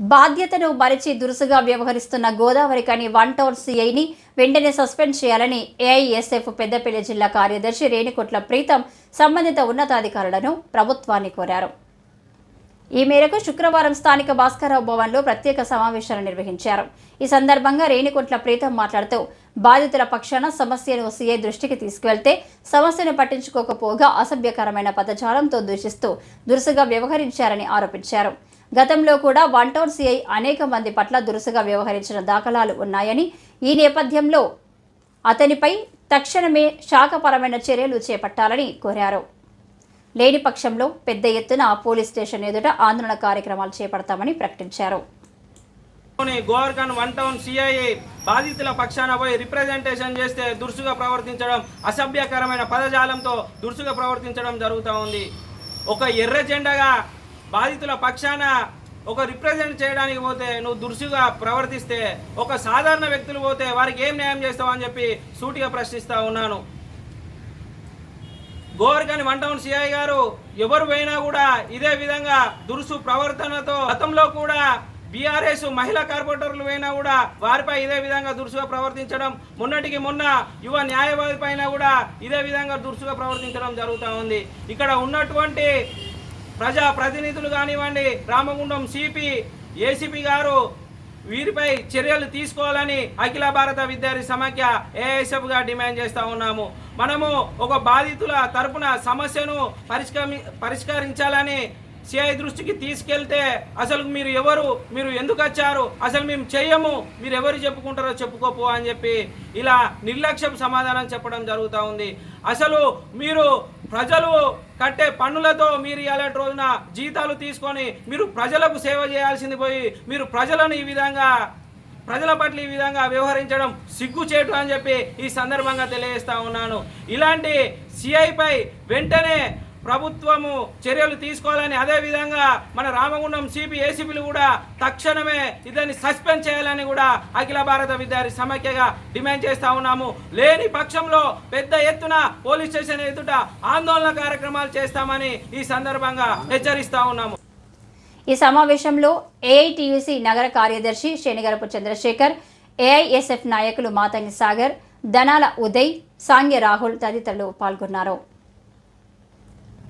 బాధ్యతను మరిచి దురుసుగా వ్యవహరిస్తున్న గోదావరి కని వన్ టౌన్ సీఐని వెంటనే సస్పెండ్ చేయాలని ఏఐఎస్ఎఫ్ పెద్దపల్లి జిల్లా కార్యదర్శి రేణికొట్ల ప్రీతం సంబంధిత ఉన్నతాధికారులను ప్రభుత్వాన్ని కోరారు. ఈ మేరకు శుక్రవారం స్థానిక భాస్కరరావు భవన్లో ప్రత్యేక సమావేశాలు నిర్వహించారు. ఈ సందర్భంగా రేణికొట్ల ప్రీతం మాట్లాడుతూ బాధితుల పక్షాన సమస్యను సీఐ దృష్టికి తీసుకువెళ్తే సమస్యను పట్టించుకోకపోగా అసభ్యకరమైన పదజాలంతో దూషిస్తూ దురుసుగా వ్యవహరించారని ఆరోపించారు. గతంలో కూడా వన్ టౌన్ సీఐ అనేక మంది పట్ల దురుసుగా వ్యవహరించిన దాఖలాలు ఉన్నాయని ఈ నేపథ్యంలో అతనిపై తక్షణమే శాఖపరమైన చర్యలు చేపట్టాలని కోరారు. లేని పక్షంలో పెద్ద ఎత్తున పోలీస్ స్టేషన్ ఎదుట ఆందోళన కార్యక్రమాలు చేపడతామని ప్రకటించారు. లోని వన్ టౌన్ సిఐఏ బాధితుల పక్షాన పోయి రిప్రజెంటేషన్ చేస్తే దురుసుగా ప్రవర్తించడం అసభ్యకరమైన పదజాలంతో దురుసుగా ప్రవర్తించడం జరుగుతూ ఉంది. ఒక ఎర్ర జెండాగా బాధితుల పక్షాన ఒక రిప్రజెంట్ చేయడానికి పోతే నువ్వు దురుసుగా ప్రవర్తిస్తే ఒక సాధారణ వ్యక్తులు పోతే వారికి ఏం న్యాయం చేస్తావు అని చెప్పి సూటిగా ప్రశ్నిస్తా ఉన్నాను. గోవర్గని వన్ టౌన్ సిఐ గారు ఎవరు పోయినా కూడా ఇదే విధంగా దురుసు ప్రవర్తనతో గతంలో కూడా బీఆర్ఎస్ మహిళా కార్పొరేటర్లు పోయినా కూడా వారిపై ఇదే విధంగా దురుసుగా ప్రవర్తించడం మొన్నటికి మొన్న యువ న్యాయవాది పైన కూడా ఇదే విధంగా దురుసుగా ప్రవర్తించడం జరుగుతూ ఉంది. ఇక్కడ ఉన్నటువంటి ప్రజా ప్రతినిధులు కానివ్వండి రామగుండం సిపి ఏసీపీ గారు వీరిపై చర్యలు తీసుకోవాలని అఖిల భారత విద్యార్థి సమాఖ్య ఏఐఎస్ఎఫ్గా డిమాండ్ చేస్తా ఉన్నాము. మనము ఒక బాధితుల తరపున సమస్యను పరిష్కరి పరిష్కరించాలని సిఐ దృష్టికి తీసుకెళ్తే అసలు మీరు ఎవరు మీరు ఎందుకు వచ్చారు అసలు మేము చెయ్యము మీరు ఎవరు చెప్పుకుంటారో చెప్పుకోపో అని చెప్పి ఇలా నిర్లక్ష్యం సమాధానం చెప్పడం జరుగుతూ ఉంది. అసలు మీరు ప్రజలు కట్టే పన్నులతో మీరు ఇలాంటి రోజున జీతాలు తీసుకొని మీరు ప్రజలకు సేవ చేయాల్సింది పోయి మీరు ప్రజలను ఈ విధంగా ప్రజల పట్ల ఈ విధంగా వ్యవహరించడం సిగ్గుచేటు అని చెప్పి ఈ సందర్భంగా తెలియజేస్తా ఉన్నాను. ఇలాంటి సిఐపై వెంటనే ప్రభుత్వము చర్యలు తీసుకోవాలని అదే విధంగా మన రామగుండం సిపి ఏసీపీలు కూడా తక్షణమే ఇతన్ని సస్పెండ్ చేయాలని కూడా అఖిల భారత విద్యార్థి సమైక్యగా డిమాండ్ చేస్తా ఉన్నాము. లేని పక్షంలో పెద్ద ఎత్తున పోలీస్ స్టేషన్ ఎదుట ఆందోళన కార్యక్రమాలు చేస్తామని ఈ సందర్భంగా హెచ్చరిస్తా ఉన్నాము. ఈ సమావేశంలో ఏఐటియుసి నగర కార్యదర్శి శనిగరపు చంద్రశేఖర్ ఏఐఎస్ఎఫ్ నాయకులు మాతంగి సాగర్ ధనాల ఉదయ్ సాంగ్య రాహుల్ తదితరులు పాల్గొన్నారు.